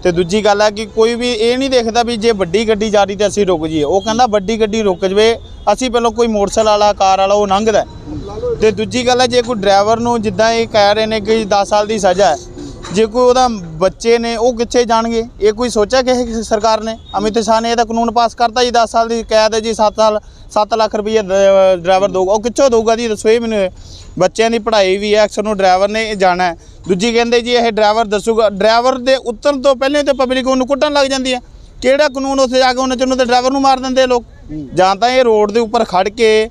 ਤੇ ਦੂਜੀ ਗੱਲ ਹੈ ਕਿ ਕੋਈ ਵੀ ਇਹ ਨਹੀਂ ਦੇਖਦਾ ਵੀ ਜੇ ਵੱਡੀ ਗੱਡੀ ਜਾ ਰਹੀ ਤੇ ਅਸੀਂ ਰੁਕ ਜਾਈਏ। ਉਹ ਕਹਿੰਦਾ ਵੱਡੀ ਗੱਡੀ ਰੁਕ ਜਵੇ। ਅਸੀਂ ਪਹਿਲਾਂ ਕੋਈ ਮੋਟਰਸਾਈਕਲ ਵਾਲਾ, ਕਾਰ ਵਾਲਾ ਉਹ ਲੰਘਦਾ ਹੈ। ਤੇ ਦੂਜੀ ਗੱਲ ਹੈ, ਜੇ ਕੋਈ ਡਰਾਈਵਰ ਨੂੰ ਜਿੱਦਾਂ ਇਹ ਕਹਿ ਰਹੇ ਨੇ ਕਿ 10 ਸਾਲ ਦੀ ਸਜ਼ਾ ਹੈ ਜੇ ਕੋਈ ਉਹਦਾ ਬੱਚੇ ਨੇ, ਉਹ ਕਿੱਥੇ ਜਾਣਗੇ? ਇਹ ਕੋਈ ਸੋਚਿਆ ਕਿ ਸਰਕਾਰ ਨੇ? ਅਮਿਤ ਸ਼ਾਹ ਨੇ ਇਹਦਾ ਕਾਨੂੰਨ ਪਾਸ ਕਰਤਾ ਜੀ 10 ਸਾਲ ਦੀ ਕੈਦ ਹੈ ਜੀ 7 ਸਾਲ 7 ਲੱਖ ਰੁਪਏ ਡਰਾਈਵਰ ਦਊਗਾ ਉਹ ਕਿੱਥੋਂ ਦਊਗਾ ਜੀ? ਦੱਸੋ ਇਹ ਮੈਨੂੰ ਬੱਚਿਆਂ ਦੀ ਪੜ੍ਹਾਈ ਵੀ ਹੈ, ਅਕਸਰ ਨੂੰ ਡਰਾਈਵਰ ਨੇ ਜਾਣਾ ਦੂਜੀ ਕਹਿੰਦੇ ਜੀ, ਇਹ ਡਰਾਈਵਰ ਦੱਸੂਗਾ, ਡਰਾਈਵਰ ਦੇ ਉਤਰਨ ਤੋਂ ਪਹਿਲੇ ਤੇ ਪਬਲਿਕ ਉਹਨੂੰ ਕੁੱਟਣ ਲੱਗ ਜਾਂਦੀ ਹੈ। ਕਿਹੜਾ ਕਾਨੂੰਨ ਉੱਥੇ ਜਾ ਕੇ ਉਹਨਾਂ ਚੋਂ ਤੇ ਡਰਾਈਵਰ ਨੂੰ ਮਾਰ ਦਿੰਦੇ ਆ ਲੋਕ? ਜਾਂ ਤਾਂ ਇਹ ਰੋਡ ਦੇ ਉੱਪਰ ਖੜ ਕੇ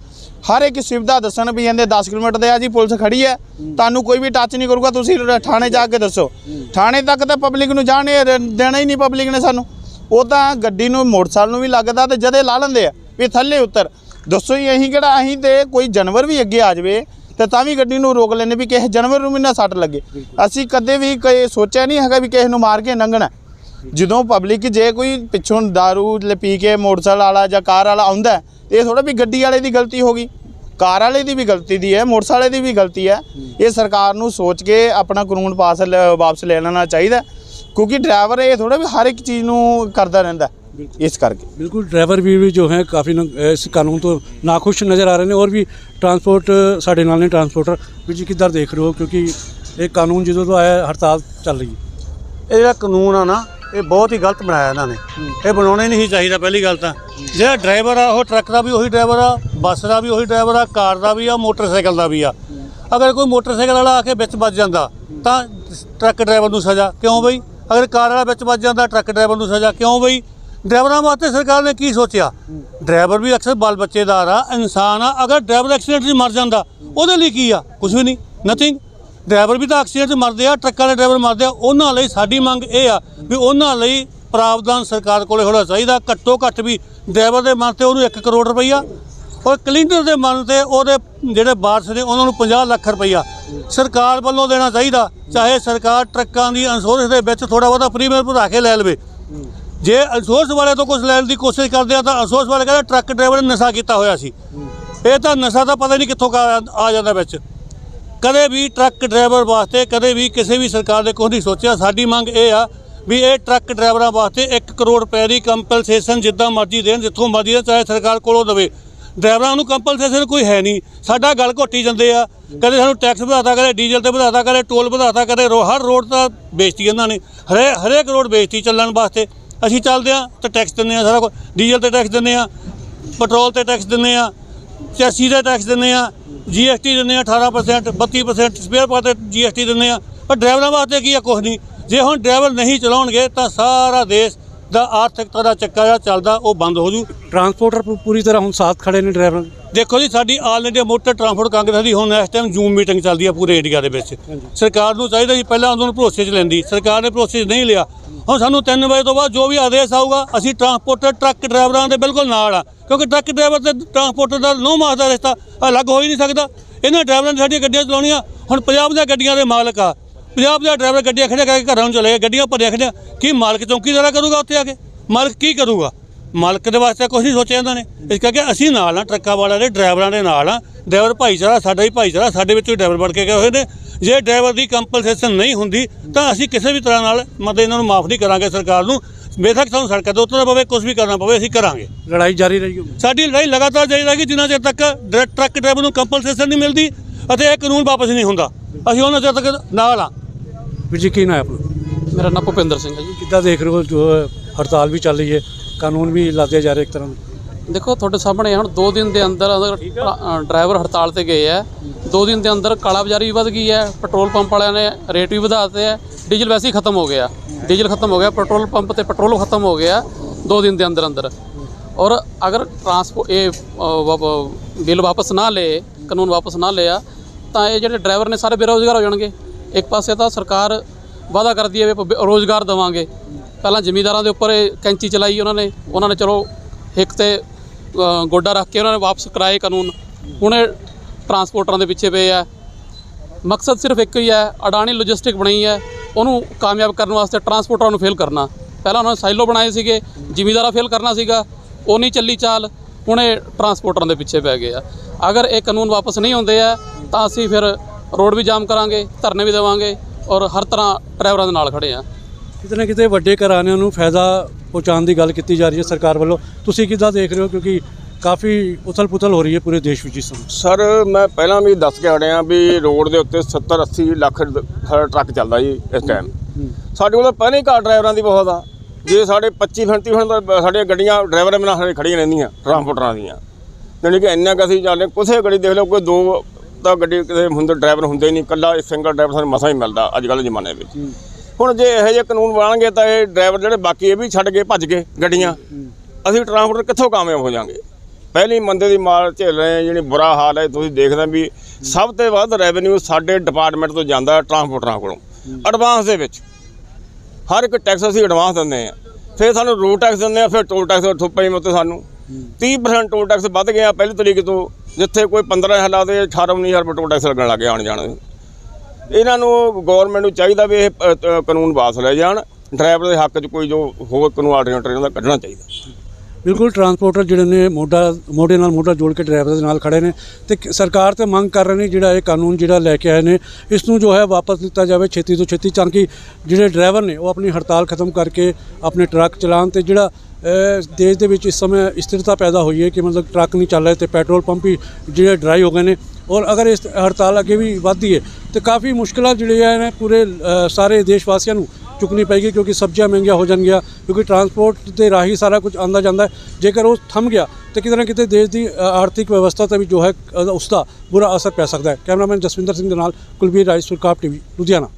ਹਰ ਇੱਕ ਸੁਵਿਧਾ ਦੱਸਣ ਵੀ ਜਾਂਦੇ 10 ਕਿਲੋਮੀਟਰ ਦੇ ਆ ਜੀ ਪੁਲਿਸ ਖੜੀ ਹੈ। ਤੁਹਾਨੂੰ ਕੋਈ ਵੀ ਟੱਚ ਨਹੀਂ ਕਰੂਗਾ ਤੁਸੀਂ ਥਾਣੇ ਜਾ ਕੇ ਦੱਸੋ। ਥਾਣੇ ਤੱਕ ਤਾਂ ਪਬਲਿਕ ਨੂੰ ਜਾਣੇ ਦੇਣਾ ਹੀ ਨਹੀਂ ਪਬਲਿਕ ਨੇ ਸਾਨੂੰ। ਉਹ ਤਾਂ ਗੱਡੀ ਨੂੰ ਮੋਟਰਸਾਈਕਲ ਨੂੰ ਵੀ ਲੱਗਦਾ ਤੇ ਜਦੇ ਲਾ ਲੈਂਦੇ ਆ ਵੀ ਥੱਲੇ ਉੱਤਰ। ਦੱਸੋ ਹੀ ਅਸੀਂ ਕਿਹੜਾ ਅਸੀਂ ਤੇ ਕੋਈ ਜਾਨਵਰ ਵੀ ਅੱਗੇ ਆ ਜਾਵੇ ਤੇ ਤਾਂ ਵੀ ਗੱਡੀ ਨੂੰ ਰੋਕ ਲੈਂਦੇ ਵੀ ਕਿਸੇ ਜਾਨਵਰ ਨੂੰ ਵੀ ਨਾ ਸੱਟ ਲੱਗੇ। ਅਸੀਂ ਕਦੇ ਵੀ ਕੋਈ ਸੋਚਿਆ ਨਹੀਂ ਹੈਗਾ ਵੀ ਕਿਸੇ ਨੂੰ ਮਾਰ ਕੇ ਲੰਘਣਾ। ਜਦੋਂ ਪਬਲਿਕ ਜੇ ਕੋਈ ਪਿੱਛੋਂ दारू ਲ ਪੀ ਕੇ ਮੋਟਰਸਾਈਕਲ ਵਾਲਾ ਜਾਂ ਕਾਰ ਵਾਲਾ ਆਉਂਦਾ ਇਹ ਥੋੜਾ ਵੀ ਗੱਡੀ ਵਾਲੇ ਦੀ ਗਲਤੀ ਹੋ ਗਈ। ਕਾਰ ਵਾਲੇ ਦੀ ਵੀ ਗਲਤੀ ਦੀ ਹੈ ਮੋਟਰਸਾਈਕਲ ਵਾਲੇ ਦੀ ਵੀ ਗਲਤੀ ਹੈ ਇਹ ਸਰਕਾਰ ਨੂੰ ਸੋਚ ਕੇ ਆਪਣਾ ਕਾਨੂੰਨ ਪਾਸ ਲ- ਵਾਪਸ ਲੈ ਲੈਣਾ ਚਾਹੀਦਾ ਕਿਉਂਕਿ ਡਰਾਈਵਰ ਇਹ ਥੋੜਾ ਵੀ ਹਰ ਇੱਕ ਚੀਜ਼ ਨੂੰ ਕਰਦਾ ਰਹਿੰਦਾ ਇਸ ਕਰਕੇ बिल्कुल ड्राइवर भी भी जो हैं काफ़ी इस कानून तो नाखुश नज़र आ रहे हैं और भी ट्रांसपोर्ट ਸਾਡੇ ਨਾਲ ਨੇ ਟਰਾਂਸਪੋਰਟਰ ਵੀ ਜੀ ਕਿੱਦਾਂ ਦੇਖ ਰਹੇ ਹੋ ਕਿਉਂਕਿ ਇਹ ਕਾਨੂੰਨ ਜਦੋਂ ਤੋਂ ਆਇਆ ਹੜਤਾਲ ਚੱਲ ਰਹੀ ਹੈ ਇਹ ਜਿਹੜਾ ਕਾਨੂੰਨ ਆ ਨਾ ਇਹ ਬਹੁਤ ਹੀ ਗਲਤ ਬਣਾਇਆ ਇਹਨਾਂ ਨੇ। ਇਹ ਬਣਾਉਣਾ ਹੀ ਨਹੀਂ ਚਾਹੀਦਾ ਪਹਿਲੀ ਗੱਲ ਤਾਂ। ਜਿਹੜਾ ਡਰਾਈਵਰ ਆ, ਉਹ ਟਰੱਕ ਦਾ ਵੀ ਉਹੀ ਡਰਾਈਵਰ ਆ, ਬੱਸ ਦਾ ਵੀ ਉਹੀ ਡਰਾਈਵਰ ਆ, ਕਾਰ ਦਾ ਵੀ ਆ, ਮੋਟਰਸਾਈਕਲ ਦਾ ਵੀ ਆ। ਅਗਰ ਕੋਈ ਮੋਟਰਸਾਈਕਲ ਵਾਲਾ ਆ ਕੇ ਵਿੱਚ ਵੱਜ ਜਾਂਦਾ, ਤਾਂ ਟਰੱਕ ਡਰਾਈਵਰ ਨੂੰ ਸਜ਼ਾ। ਕਿਉਂ ਬਈ? ਅਗਰ ਕਾਰ ਵਾਲਾ ਵਿੱਚ ਵੱਜ ਜਾਂਦਾ, ਟਰੱਕ ਡਰਾਈਵਰ ਨੂੰ ਸਜ਼ਾ। ਕਿਉਂ ਬਈ? ਡਰਾਈਵਰਾਂ ਵਾਸਤੇ ਸਰਕਾਰ ਨੇ ਕੀ ਸੋਚਿਆ? ਡਰਾਈਵਰ ਵੀ ਅਕਸਰ ਬਾਲ ਬੱਚੇਦਾਰ ਆ, ਇਨਸਾਨ ਆ। ਅਗਰ ਡਰਾਈਵਰ ਐਕਸੀਡੈਂਟ 'ਚ ਮਰ ਜਾਂਦਾ, ਉਹਦੇ ਲਈ ਕੀ ਆ? ਕੁਝ ਵੀ ਨਹੀਂ ਨਥਿੰਗ ਡਰਾਈਵਰ ਵੀ ਤਾਂ ਐਕਸੀਡੈਂਟ 'ਚ ਮਰਦੇ ਆ, ਟਰੱਕਾਂ ਦੇ ਡਰਾਈਵਰ ਮਰਦੇ ਆ। ਉਹਨਾਂ ਲਈ ਸਾਡੀ ਮੰਗ ਇਹ ਆ ਵੀ ਉਹਨਾਂ ਲਈ ਪ੍ਰਾਵਧਾਨ ਸਰਕਾਰ ਕੋਲੇ ਹੋਣਾ ਚਾਹੀਦਾ। ਘੱਟੋ ਘੱਟ ਵੀ ਡਰਾਈਵਰ ਦੇ ਮਨ ਤੇ ਉਹਨੂੰ 1 ਕਰੋੜ ਰੁਪਈਆ, ਔਰ ਕਲੀਨਰ ਦੇ ਮਨ ਤੇ ਉਹਦੇ ਜਿਹੜੇ ਵਾਰਸ ਨੇ, ਉਹਨਾਂ ਨੂੰ 50 ਲੱਖ ਰੁਪਈਆ ਸਰਕਾਰ ਵੱਲੋਂ ਦੇਣਾ ਚਾਹੀਦਾ। ਚਾਹੇ ਸਰਕਾਰ ਟਰੱਕਾਂ ਦੀ ਇੰਸ਼ੋਰੈਂਸ ਦੇ ਵਿੱਚ ਥੋੜਾ ਬਹੁਤਾ ਪ੍ਰੀਮੀਅਮ ਵਧਾ ਕੇ ਲੈ ਲਵੇ। ਜੇ ਇੰਸ਼ੋਰੈਂਸ ਵਾਲੇ ਤੋਂ ਕੁਝ ਲੈਣ ਦੀ ਕੋਸ਼ਿਸ਼ ਕਰਦੇ ਆ, ਤਾਂ ਇੰਸ਼ੋਰੈਂਸ ਵਾਲੇ ਕਹਿੰਦੇ ਟਰੱਕ ਡਰਾਈਵਰ ਨੇ ਨਸ਼ਾ ਕੀਤਾ ਹੋਇਆ ਸੀ। ਇਹ ਤਾਂ ਨਸ਼ਾ ਤਾਂ ਪਤਾ ਨਹੀਂ ਕਿੱਥੋਂ ਕਾ- ਆ ਜਾਂਦਾ ਵਿੱਚ। ਕਦੇ ਵੀ ਟਰੱਕ ਡਰਾਈਵਰ ਵਾਸਤੇ, ਕਦੇ ਵੀ ਕਿਸੇ ਵੀ ਸਰਕਾਰ ਨੇ ਕੁਛ ਨਹੀਂ ਸੋਚਿਆ। ਸਾਡੀ ਮੰਗ ਇਹ ਆ ਵੀ ਇਹ ਟਰੱਕ ਡਰਾਈਵਰਾਂ ਵਾਸਤੇ 1 ਕਰੋੜ ਰੁਪਏ ਦੀ ਕੰਪਨਸੇਸ਼ਨ ਜਿੱਦਾਂ ਮਰਜ਼ੀ ਦੇਣ, ਜਿੱਥੋਂ ਮਰਜ਼ੀ ਦੇਣ, ਚਾਹੇ ਸਰਕਾਰ ਕੋਲੋਂ ਦੇਵੇ। ਡਰਾਈਵਰਾਂ ਨੂੰ ਕੰਪਨਸੇਸ਼ਨ ਕੋਈ ਹੈ ਨਹੀਂ। ਸਾਡਾ ਗੱਲ ਘੋਟੀ ਜਾਂਦੇ ਆ। ਕਦੇ ਸਾਨੂੰ ਟੈਕਸ ਵਧਾਤਾ, ਕਦੇ ਡੀਜ਼ਲ ਤੇ ਵਧਾਤਾ, ਕਦੇ ਟੋਲ ਵਧਾਤਾ, ਕਦੇ ਰੋ- ਹਰ ਰੋਡ ਤਾਂ ਵੇਚਤੀ ਇਹਨਾਂ ਨੇ। ਹਰੇ, ਹਰੇਕ ਰੋਡ ਵੇਚਤੀ ਚੱਲਣ ਵਾਸਤੇ। ਅਸੀਂ ਚੱਲਦੇ ਆ ਤਾਂ ਟੈਕਸ ਦਿੰਦੇ ਆ ਸਾਰਾ ਕੁਝ ਡੀਜ਼ਲ ਤੇ ਟੈਕਸ ਦਿੰਦੇ ਆ ਪੈਟਰੋਲ ਤੇ ਟੈਕਸ ਦਿੰਦੇ ਆ ਚੈਸੀ ਦਾ ਟੈਕਸ ਦਿੰਦੇ ਆ ਜੀਐਸਟੀ ਦਿੰਦੇ ਆ 18% 32% ਸਪੇਅਰ ਪਾਰਟ ਤੇ ਜੀਐਸਟੀ ਦਿੰਦੇ ਆ। ਪਰ ਡਰਾਈਵਰਾਂ ਵਾਸਤੇ ਕੀ ਆ ਕੁਝ ਨਹੀਂ। ਜੇ ਹੁਣ ਡਰਾਈਵਰ ਨਹੀਂ ਚਲਾਉਣਗੇ, ਤਾਂ ਸਾਰਾ ਦੇਸ਼ ਦਾ ਆਰਥਿਕਤਾ ਦਾ ਚੱਕਾ ਜਿਹੜਾ ਚੱਲਦਾ ਉਹ ਬੰਦ ਹੋ ਜੂ। ਟਰਾਂਸਪੋਰਟਰ ਪੂ- ਪੂਰੀ ਤਰ੍ਹਾਂ ਹੁਣ ਸਾਥ ਖੜੇ ਨੇ ਡਰਾਈਵਰਾਂ। ਦੇ ਦੇਖੋ ਜੀ ਸਾਡੀ all India motor transport Congress ਦੀ ਹੁਣ ਇਸ ਟਾਈਮ ਜ਼ੂਮ ਮੀਟਿੰਗ ਚੱਲਦੀ ਆ ਪੂਰੇ ਇੰਡੀਆ ਦੇ ਵਿੱਚ। ਸਰਕਾਰ ਨੂੰ ਚਾਹੀਦਾ ਸੀ ਪਹਿਲਾਂ ਉਹਨਾਂ ਨੂੰ ਭਰੋਸੇ 'ਚ ਲੈਂਦੀ। ਸਰਕਾਰ ਨੇ ਭਰੋਸੇ 'ਚ ਨਹੀਂ ਲਿਆ। ਹੁਣ ਸਾਨੂੰ 3 ਵਜੇ ਤੋਂ ਬਾਅਦ ਜੋ ਵੀ ਆਦੇਸ਼ ਆਊਗਾ ਅਸੀਂ ਟਰਾਂਸਪੋਰਟਰ ਟਰੱਕ ਡਰਾਈਵਰਾਂ ਦੇ ਬਿਲਕੁਲ ਨਾਲ ਆ। ਕਿਉਂਕਿ ਟਰੱਕ ਡਰਾਈਵਰ ਤੇ ਟਰਾਂਸਪੋਰਟਰ ਦਾ ਨੋ ਮਾਸ ਦਾ ਰਿਸ਼ਤਾ ਅਲੱਗ ਹੋ ਹੀ ਨਹੀਂ ਸਕਦਾ। ਇਹਨਾਂ ਡਰਾਈਵਰਾਂ ਨੇ ਸਾਡੀਆਂ ਗੱਡੀਆਂ ਚਲਾਉਣੀਆਂ। ਹੁਣ ਪੰਜਾਬ ਦੀਆਂ ਗੱਡੀਆਂ ਦੇ ਮਾਲਕ ਆ। ਪੰਜਾਬ ਦਾ ਡਰਾਈਵਰ ਗੱਡੀਆਂ ਖੜਿਆ ਕਰਕੇ ਘਰਾਂ ਨੂੰ ਚਲੇ ਗਏ ਗੱਡੀਆਂ ਭਰੀਆਂ ਖੜਿਆ। ਕੀ ਮਾਲਕ ਚੌਕੀਦਾਰਾ ਕਰੂਗਾ ਉੱਥੇ ਆ ਕੇ? ਮਾਲਕ ਕੀ ਕਰੂਗਾ? ਮਾਲਕ ਦੇ ਵਾਸਤੇ ਕੁਝ ਨਹੀਂ ਸੋਚਿਆ ਇਹਨਾਂ ਨੇ। ਇਸ ਕਰਕੇ ਅਸੀਂ ਨਾਲ ਆ ਟਰੱਕਾਂ ਵਾਲਿਆਂ ਦੇ ਡਰਾਈਵਰਾਂ ਦੇ ਨਾਲ ਆ। ਡਰਾਈਵਰ ਭਾਈਚਾਰਾ ਸਾਡਾ ਹੀ ਭਾਈਚਾਰਾ ਸਾਡੇ ਵਿੱਚੋਂ ਡਰਾਈਵਰ ਬਣ ਕੇ ਗਏ ਹੋਏ ਨੇ। ਜੇ ਡਰਾਈਵਰ ਦੀ ਕੰਪਨਸੇਸ਼ਨ ਨਹੀਂ ਹੁੰਦੀ ਤਾਂ ਅਸੀਂ ਕਿਸੇ ਵੀ ਤਰ੍ਹਾਂ ਨਾਲ ਮਤਲਬ ਇਹਨਾਂ ਨੂੰ ਮਾਫ ਨਹੀਂ ਕਰਾਂਗੇ ਸਰਕਾਰ ਨੂੰ। ਬੇਸ਼ੱਕ ਸਾਨੂੰ ਸੜਕਾਂ ਤੇ ਉਤਰਨਾ ਪਵੇ ਕੁਝ ਵੀ ਕਰਨਾ ਪਵੇ ਅਸੀਂ ਕਰਾਂਗੇ। ਲੜਾਈ ਜਾਰੀ ਰਹੀ ਹੋਊਗੀ। ਸਾਡੀ ਲੜਾਈ ਲਗਾਤਾਰ ਜਾਰੀ ਰਹੇਗੀ ਜਿੰਨਾ ਚਿਰ ਤੱਕ ਟਰੱਕ ਡਰਾਈਵਰ ਨੂੰ ਕੰਪਨਸੇਸ਼ਨ ਨਹੀਂ ਮਿਲਦੀ ਅਤੇ ਇਹ ਕਾਨੂੰਨ ਵਾਪਸ ਨਹੀਂ ਹੁੰਦਾ। ਅਸੀਂ ਉਹਨਾਂ ਚਿਰ ਤੱਕ ਨਾਲ ਆ। ਵੀ ਜੀ ਕੀ ਨਾ ਆਪਣਾ? ਮੇਰਾ ਨਾਮ ਭੁਪਿੰਦਰ ਸਿੰਘ ਹੈ ਜੀ। ਕਿੱਦਾਂ ਦੇਖ ਰਹੇ ਹੋ ਜੋ ਹੜਤਾਲ ਵੀ ਚੱਲ ਰਹੀ ਹੈ? ਕਾਨੂੰਨ ਵੀ ਲਾਦੇ ਜਾ ਰਹੇ ਇੱਕ ਤਰ੍ਹਾਂ ਦੇਖੋ ਤੁਹਾਡੇ ਸਾਹਮਣੇ ਹੁਣ 2 ਦਿਨ ਦੇ ਅੰਦਰ ਅ, ਡਰਾਈਵਰ ਹੜਤਾਲ ਤੇ ਗਏ ਹੈ 2 ਦਿਨ ਦੇ ਅੰਦਰ ਕਾਲਾ ਬਾਜ਼ਾਰੀ ਵੀ ਵੱਧ ਗਈ ਹੈ ਪੈਟਰੋਲ ਪੰਪ ਵਾਲਿਆਂ ਨੇ ਰੇਟ ਵੀ ਵਧਾ ਦਿੱਤੇ ਹੈ ਡੀਜ਼ਲ ਵੈਸੇ ਹੀ ਖਤਮ ਹੋ ਗਿਆ। ਡੀਜ਼ਲ ਖਤਮ ਹੋ ਗਿਆ ਪੈਟਰੋਲ ਪੰਪ ਤੇ ਪੈਟਰੋਲ ਖਤਮ ਹੋ ਗਿਆ 2 ਦਿਨ ਦੇ ਅੰਦਰ ਅੰਦਰ। ਔਰ ਅਗਰ ਟਰਾਂਸਪੋਰਟ ਇਹ ਬਿੱਲ ਵਾਪਸ ਨਾ ਲਏ ਕਾਨੂੰਨ ਵਾਪਸ ਨਾ ਲਿਆ ਤਾਂ ਇਹ ਜਿਹੜੇ ਡਰਾਈਵਰ ਨੇ ਸਾਰੇ ਬੇਰੋਜ਼ਗਾਰ ਹੋ ਜਾਣਗੇ। ਇੱਕ ਪਾਸੇ ਤਾਂ ਸਰਕਾਰ ਵਾਅਦਾ ਕਰਦੀ ਹੈ ਵੀ ਆਪਾਂ ਬੇ- ਰੋਜ਼ਗਾਰ ਦੇਵਾਂਗੇ। ਪਹਿਲਾਂ ਜ਼ਿਮੀਂਦਾਰਾਂ ਦੇ ਉੱਪਰ ਕੈਂਚੀ ਚਲਾਈ ਉਹਨਾਂ ਨੇ। ਉਹਨਾਂ ਨੇ ਚਲੋ ਹਿੱਕ ਤੇ ਗੋਡਾ ਰੱਖ ਕੇ ਉਹਨਾਂ ਨੇ ਵਾਪਸ ਕਰਾਏ ਕਾਨੂੰਨ। ਹੁਣ ਇਹ ਟਰਾਂਸਪੋਰਟਰਾਂ ਦੇ ਪਿੱਛੇ ਪਏ ਆ। ਮਕਸਦ ਸਿਰਫ ਇੱਕ ਹੀ ਹੈ ਅਡਾਣੀ ਲੌਜਿਸਟਿਕ ਬਣੀ ਹੈ। ਉਹਨੂੰ ਕਾਮਯਾਬ ਕਰਨ ਵਾਸਤੇ ਟਰਾਂਸਪੋਰਟਰਾਂ ਨੂੰ ਫੇਲ ਕਰਨਾ। ਪਹਿਲਾਂ ਉਹਨਾਂ ਨੇ ਸਾਈਲੋ ਬਣਾਏ ਸੀਗੇ, ਜ਼ਿਮੀਂਦਾਰਾਂ ਫੇਲ ਕਰਨਾ ਸੀਗਾ। ਉਹ ਨਹੀਂ ਚੱਲੀ ਚਾਲ, ਹੁਣ ਇਹ ਟਰਾਂਸਪੋਰਟਰਾਂ ਦੇ ਪਿੱਛੇ ਪੈ ਗਏ ਆ। ਅਗਰ ਇਹ ਕਾਨੂੰਨ ਵਾਪਸ ਨਹੀਂ ਹੁੰਦੇ ਆ, ਤਾਂ ਅਸੀਂ ਫਿਰ ਰੋਡ ਵੀ ਜਾਮ ਕਰਾਂਗੇ ਧਰਨੇ ਵੀ ਦੇਵਾਂਗੇ ਔਰ ਹਰ ਤਰ੍ਹਾਂ ਡਰਾਈਵਰਾਂ ਦੇ ਨਾਲ ਖੜੇ ਆ। ਕਿਤੇ ਨਾ ਕਿਤੇ ਵੱਡੇ ਘਰਾਣਿਆਂ ਨੂੰ ਫਾਇਦਾ ਪਹੁੰਚਾਉਣ ਦੀ ਗੱਲ ਕੀਤੀ ਜਾ ਰਹੀ ਹੈ ਸਰਕਾਰ ਵੱਲੋਂ। ਤੁਸੀਂ ਕਿੱਦਾਂ ਦੇਖ ਰਹੇ ਹੋ? ਕਿਉਂਕਿ ਕਾਫੀ ਉਥਲ-ਪੁਥਲ ਹੋ ਰਹੀ ਹੈ ਪੂਰੇ ਦੇਸ਼ ਵਿੱਚ ਇਸ ਸਮੇਂ। ਸਰ ਮੈਂ ਪਹਿਲਾਂ ਵੀ ਦੱਸ ਕੇ ਹਟਿਆ ਵੀ ਰੋਡ ਦੇ ਉੱਤੇ 70 80 ਲੱਖ ਸਾਡਾ ਟਰੱਕ ਚੱਲਦਾ ਜੀ ਇਸ ਟਾਈਮ ਸਾਡੇ ਕੋਲ ਪਹਿਲਾਂ ਹੀ ਕਾਰ ਡਰਾਈਵਰਾਂ ਦੀ ਬਹੁਤ ਆ। ਜੇ ਸਾਡੇ 25 35 ਹੁਣ ਤਾਂ ਸਾਡੀਆਂ ਗੱਡੀਆਂ ਡਰਾਈਵਰ ਬਿਨਾਂ ਸਾਡੇ ਖੜੀਆਂ ਰਹਿੰਦੀਆਂ ਟਰਾਂਸਪੋਰਟਰਾਂ ਦੀਆਂ। ਜਾਣੀ ਕਿ ਇੰਨਾ ਕੁ ਅਸੀਂ ਚੱਲਦੇ ਕਿਸੇ ਗੱਡੀ ਦੇਖ ਲਓ ਕੋਈ ਦੋ ਤਾਂ ਗੱਡੀ ਕਿਤੇ ਹੁੰਦੇ ਡਰਾਈਵਰ ਹੁੰਦੇ ਨਹੀਂ ਇਕੱਲਾ ਸਿੰਗਲ ਡਰਾਈਵਰ ਸਾਨੂੰ ਮਸਾਂ ਹੀ ਮਿਲਦਾ ਅੱਜ ਕੱਲ੍ਹ ਜ਼ਮਾਨੇ ਵਿੱਚ। ਹੁਣ ਜੇ ਇਹੋ ਜਿਹੇ ਕਾਨੂੰਨ ਬਣਾਉਣਗੇ ਤਾਂ ਇਹ ਡਰਾਈਵਰ ਜਿਹੜੇ ਬਾਕੀ ਇਹ ਵੀ ਛੱਡ ਕੇ ਭੱਜ ਗਏ ਗੱਡੀਆਂ ਅਸੀਂ ਟਰਾਂਸਪੋਰਟ ਕਿੱਥੋਂ ਕਾਮਯਾਬ ਹੋ ਜਾਾਂਗੇ ਪਹਿਲੀ ਮੰਦੇ ਦੀ ਮਾਰ ਝੇਲ ਰਹੇ ਹਾਂ ਜਿਹੜੀ ਬੁਰਾ ਹਾਲ ਹੈ ਤੁਸੀਂ ਦੇਖਦੇ ਵੀ ਸਭ ਤੋਂ ਵੱਧ ਰੈਵਨਿਊ ਸਾਡੇ ਡਿਪਾਰਟਮੈਂਟ ਤੋਂ ਜਾਂਦਾ ਹੈ ਟਰਾਂਸਪੋਰਟਰਾਂ ਕੋਲੋਂ। ਐਡਵਾਂਸ ਦੇ ਵਿੱਚ। ਹਰ ਇੱਕ ਟੈਕਸ ਅਸੀਂ ਐਡਵਾਂਸ ਦਿੰਦੇ ਆ ਫਿਰ ਸਾਨੂੰ ਰੋਡ ਟੈਕਸ ਦਿੰਦੇ ਆ ਫਿਰ ਟੋਲ ਟੈਕਸ ਥੁੱਪੇ ਮਤੇ ਸਾਨੂੰ। 30% ਟੋਲ ਟੈਕਸ ਵੱਧ ਗਿਆ ਪਹਿਲੀ ਤਰੀਕ ਤੋਂ। ਜਿੱਥੇ ਕੋਈ 15000 ਲਾ ਦੇ 18 19000 ਪੈਟਰੋਲ ਟੈਕਸ ਲੱਗਣ ਲੱਗ ਲੱਗੇ ਆਣ ਜਾਣ ਇਹਨਾਂ ਨੂੰ ਗਵਰਨਮੈਂਟ ਨੂੰ ਚਾਹੀਦਾ ਵੀ ਇਹ ਅ, ਅ, ਕਾਨੂੰਨ ਵਾਪਸ ਲੈ ਜਾਣ। ਡਰਾਈਵਰ ਦੇ ਹੱਕ 'ਚ ਕੋਈ ਜੋ ਹੋਰ ਕਾਨੂੰਨ ਆਲਟਰਨੇਟਰ ਇਹਨਾਂ ਦਾ ਕੱਢਣਾ ਚਾਹੀਦਾ। ਬਿਲਕੁਲ ਟਰਾਂਸਪੋਰਟਰ ਜਿਹੜੇ ਨੇ ਮੋਢਾ, ਮੋਢੇ ਨਾਲ ਮੋਢਾ ਜੋੜ ਕੇ ਡਰਾਈਵਰ ਦੇ ਨਾਲ ਖੜੇ ਨੇ ਤੇ ਸਰਕਾਰ ਤੇ ਮੰਗ ਕਰ ਰਹੇ ਨੇ ਜਿਹੜਾ ਇਹ ਕਾਨੂੰਨ ਜਿਹੜਾ ਲੈ ਕੇ ਆਏ ਨੇ, ਇਸ ਨੂੰ ਜੋ ਹੈ ਵਾਪਸ ਲਿੱਤਾ ਜਾਵੇ ਛੇਤੀ ਤੋਂ ਛੇਤੀ, ਤਾਂ ਕਿ ਜਿਹੜੇ ਡਰਾਈਵਰ ਨੇ ਉਹ ਆਪਣੀ ਹੜਤਾਲ ਖਤਮ ਕਰਕੇ ਆਪਣੇ ਟਰੱਕ ਚਲਾਉਣ ਤੇ ਜਿਹੜਾ ਦੇਸ਼ ਦੇ ਵਿੱਚ ਇਸ ਸਮੇਂ ਸਥਿਰਤਾ ਪੈਦਾ ਹੋਈ ਹੈ ਕਿ ਮਤਲਬ ਟਰੱਕ ਨਹੀਂ ਚੱਲ ਰਹੇ ਤੇ ਪੈਟਰੋਲ ਪੰਪ ਵੀ ਜਿਹੜੇ ਡਰਾਈ ਹੋ ਗਏ ਨੇ, ਔਰ ਅਗਰ ਇਸ ਹੜਤਾਲ ਅੱਗੇ ਵੀ ਵੱਧਦੀ ਹੈ, ਤੇ ਕਾਫੀ ਮੁਸ਼ਕਲਾਂ ਜਿਹੜੀਆਂ ਨੇ ਪੂਰੇ ਸਾਰੇ ਦੇਸ਼ ਵਾਸੀਆਂ ਨੂੰ ਚੁੱਕਣੀ ਪਏਗੀ ਕਿਉਂਕਿ ਸਬਜ਼ੀਆਂ ਮਹਿੰਗੀਆਂ ਹੋ ਜਾਣਗੀਆਂ ਕਿਉਂਕਿ ਟਰਾਂਸਪੋਰਟ ਦੇ ਰਾਹੀਂ ਸਾਰਾ ਕੁਝ ਆਂਦਾ ਜਾਂਦਾ ਹੈ। ਜੇਕਰ ਉਹ ਥੰਮ ਗਿਆ ਤੇ ਕਿਤੇ ਨਾ ਕਿਤੇ ਦੇਸ਼ ਦੀ ਆਰਥਿਕ ਵਿਵਸਥਾ ਤੇ ਵੀ ਜੋ ਹੈ ਅ, ਉਸ ਦਾ ਬੁਰਾ ਅਸਰ ਪੈ ਸਕਦਾ ਹੈ। ਕੈਮਰਾਮੈਨ ਜਸਵਿੰਦਰ ਸਿੰਘ ਦੇ ਨਾਲ ਕੁਲਬੀਰ ਰਾਜ ਸੁਰਕਾਪ ਟੀਵੀ ਲੁਧਿਆਣਾ।